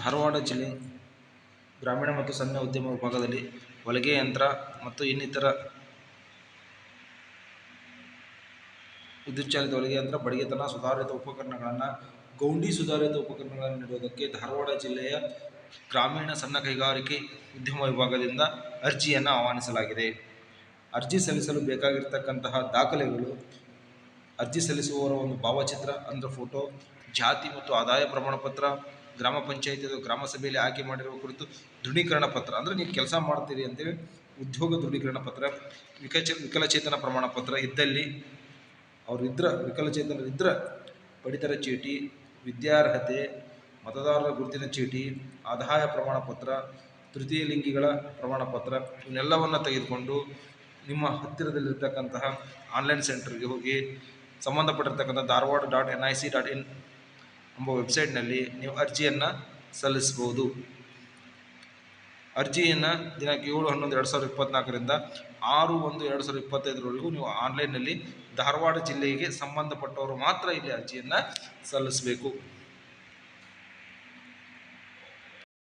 ಧಾರವಾಡ ಜಿಲ್ಲೆ ಗ್ರಾಮೀಣ ಮತ್ತು ಸಣ್ಣ ಉದ್ಯಮ ವಿಭಾಗದಲ್ಲಿ ಹೊಲಿಗೆ ಯಂತ್ರ ಮತ್ತು ಇನ್ನಿತರ ವಿದ್ಯುತ್ ಚಾಲಿತ ಹೊಲಿಗೆ ಯಂತ್ರ, ಬಡಿಗೆತನ, ಸುಧಾರಿತ ಉಪಕರಣಗಳನ್ನು, ಗೌಂಡಿ ಸುಧಾರಿತ ಉಪಕರಣಗಳನ್ನು ನೀಡುವುದಕ್ಕೆ ಧಾರವಾಡ ಜಿಲ್ಲೆಯ ಗ್ರಾಮೀಣ ಸಣ್ಣ ಕೈಗಾರಿಕೆ ಉದ್ಯಮ ವಿಭಾಗದಿಂದ ಅರ್ಜಿಯನ್ನು ಆಹ್ವಾನಿಸಲಾಗಿದೆ. ಅರ್ಜಿ ಸಲ್ಲಿಸಲು ಬೇಕಾಗಿರ್ತಕ್ಕಂತಹ ದಾಖಲೆಗಳು, ಅರ್ಜಿ ಸಲ್ಲಿಸುವವರ ಒಂದು ಭಾವಚಿತ್ರ, ಅಂದರೆ ಫೋಟೋ ಜಾತಿ ಮತ್ತು ಆದಾಯ ಪ್ರಮಾಣ ಪತ್ರ ಗ್ರಾಮ ಪಂಚಾಯತಿ ಅಥವಾ ಗ್ರಾಮ ಸಭೆಯಲ್ಲಿ ಆಯ್ಕೆ ಮಾಡಿರುವ ಕುರಿತು ದೃಢೀಕರಣ ಪತ್ರ. ಅಂದರೆ ನೀವು ಕೆಲಸ ಮಾಡ್ತೀರಿ ಅಂತೇಳಿ ಉದ್ಯೋಗ ದೃಢೀಕರಣ ಪತ್ರ, ವಿಕಚ, ವಿಕಲಚೇತನ ಪ್ರಮಾಣ ಪತ್ರ ಇದ್ದಲ್ಲಿ ಅವ್ರು ಇದ್ರ, ವಿಕಲಚೇತನರು ಪಡಿತರ ಚೀಟಿ, ವಿದ್ಯಾರ್ಹತೆ, ಮತದಾರರ ಗುರುತಿನ ಚೀಟಿ, ಆದಾಯ ಪ್ರಮಾಣ ಪತ್ರ, ತೃತೀಯ ಲಿಂಗಿಗಳ ಪ್ರಮಾಣ ಪತ್ರ, ಇವನ್ನೆಲ್ಲವನ್ನು ತೆಗೆದುಕೊಂಡು ನಿಮ್ಮ ಹತ್ತಿರದಲ್ಲಿರ್ತಕ್ಕಂತಹ ಆನ್ಲೈನ್ ಸೆಂಟರ್ಗೆ ಹೋಗಿ ಸಂಬಂಧಪಟ್ಟಿರ್ತಕ್ಕಂಥ Dharwad dot N I C dot in ಎಂಬ ವೆಬ್ಸೈಟ್ನಲ್ಲಿ ನೀವು ಅರ್ಜಿಯನ್ನು ಸಲ್ಲಿಸ್ಬೋದು. ಅರ್ಜಿಯನ್ನು ದಿನಾಂಕ ಏಳು, ಹನ್ನೊಂದು, ಎರಡು ಸಾವಿರದ ಇಪ್ಪತ್ತ್ನಾಲ್ಕರಿಂದ ಆರು, ಒಂದು, ಎರಡು ಸಾವಿರದ ಇಪ್ಪತ್ತೈದರವರೆಗೂ ನೀವು ಆನ್ಲೈನ್ನಲ್ಲಿ ಧಾರವಾಡ ಜಿಲ್ಲೆಗೆ ಸಂಬಂಧಪಟ್ಟವರು ಮಾತ್ರ ಇಲ್ಲಿ ಅರ್ಜಿಯನ್ನು ಸಲ್ಲಿಸಬೇಕು.